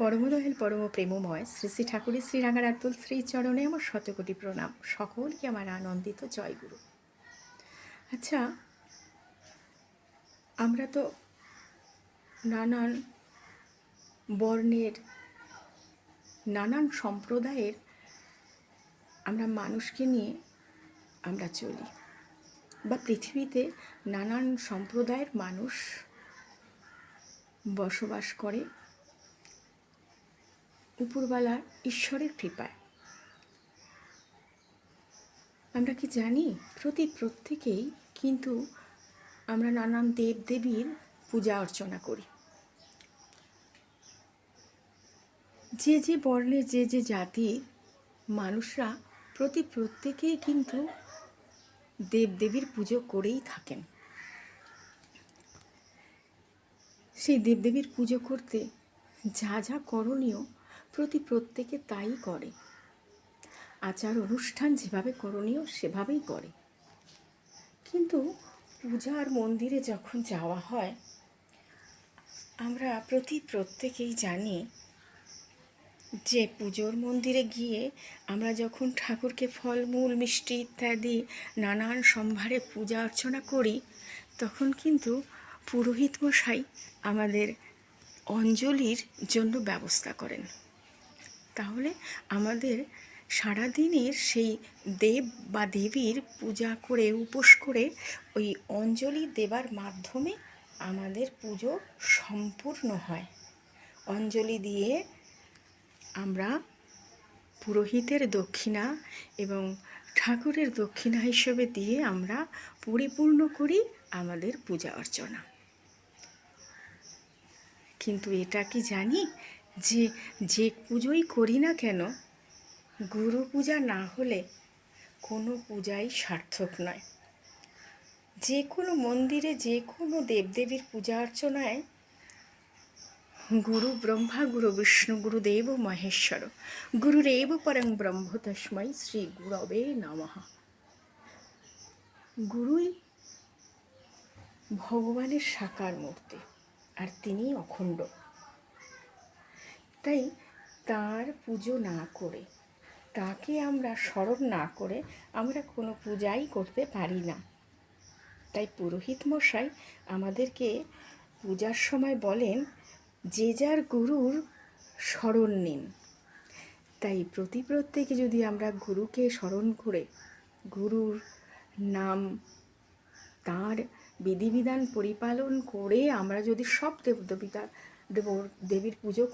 পরমদয়াল পরম প্রেমময় শ্রী শ্রী ঠাকুরের শ্রী রাঙারাতুল শ্রী চরণে আমার শতকোটি প্রণাম। সকলকে আমার আনন্দিত জয়গুরু আচ্ছা আমরা তো নানান বর্ণের, নানান সম্প্রদায়ের আমরা মানুষকে নিয়ে আমরা চলি বা পৃথিবীতে নানান সম্প্রদায়ের মানুষ বসবাস করে। উপরওয়ালা ঈশ্বরের কৃপায়। আমরা কি জানি? প্রতি প্রত্যেকেই কিন্তু আমরা নানান দেব দেবীর পূজা অর্চনা করি। যে যে বর্ণের যে যে জাতির মানুষরা প্রতি প্রত্যেকেই কিন্তু দেবদেবীর পুজো করেই থাকেন। সেই দেবদেবীর পুজো করতে যা যা করণীয় প্রতি প্রত্যেকে তাই করে। আচার অনুষ্ঠান যেভাবে করণীয়, সেভাবেই করে। কিন্তু পূজার মন্দিরে যখন যাওয়া হয়, আমরা প্রতি প্রত্যেকেই জানি যে পুজোর মন্দিরে গিয়ে আমরা যখন ঠাকুরকে ফলমূল মিষ্টি ইত্যাদি নানান সম্ভারে পূজা অর্চনা করি, তখন কিন্তু পুরোহিত মশাই আমাদের অঞ্জলির জন্য ব্যবস্থা করেন। তাহলে আমাদের সারাদিনের সেই দেব বা দেবীর পূজা করে, উপোস করে, ওই অঞ্জলি দেবার মাধ্যমে আমাদের পুজো সম্পূর্ণ হয়। অঞ্জলি দিয়ে আমরা পুরোহিতের দক্ষিণা এবং ঠাকুরের দক্ষিণা হিসেবে দিয়ে আমরা পরিপূর্ণ করি আমাদের পূজা অর্চনা। কিন্তু এটা কি জানি? যে যে পুজোই করি না কেন, গুরু পূজা না হলে কোনো পূজাই সার্থক নয়। যে কোনো মন্দিরে, যে কোনো দেবদেবীর পূজা অর্চনায় গুরু ব্রহ্মা, গুরু বিষ্ণু গুরুদেব মহেশ্বর, গুরুরেব পরং ব্রহ্ম তস্মৈ শ্রী গুরবে নমঃ। গুরুই ভগবানের সাকার মূর্তি, আর তিনি অখণ্ড। তাই তার পুজো না করে, তাকে আমরা স্মরণ না করে আমরা কোনো পূজাই করতে পারি না। তাই পুরোহিত মশাই আমাদেরকে পূজার সময় বলেন, যে যার গুরুর স্মরণ নিন। তাই প্রতি প্রত্যেকে যদি আমরা গুরুকে স্মরণ করে, গুরুর নাম, তার বিধিবিধান পরিপালন করে আমরা যদি সব দেব দেবীর পুজো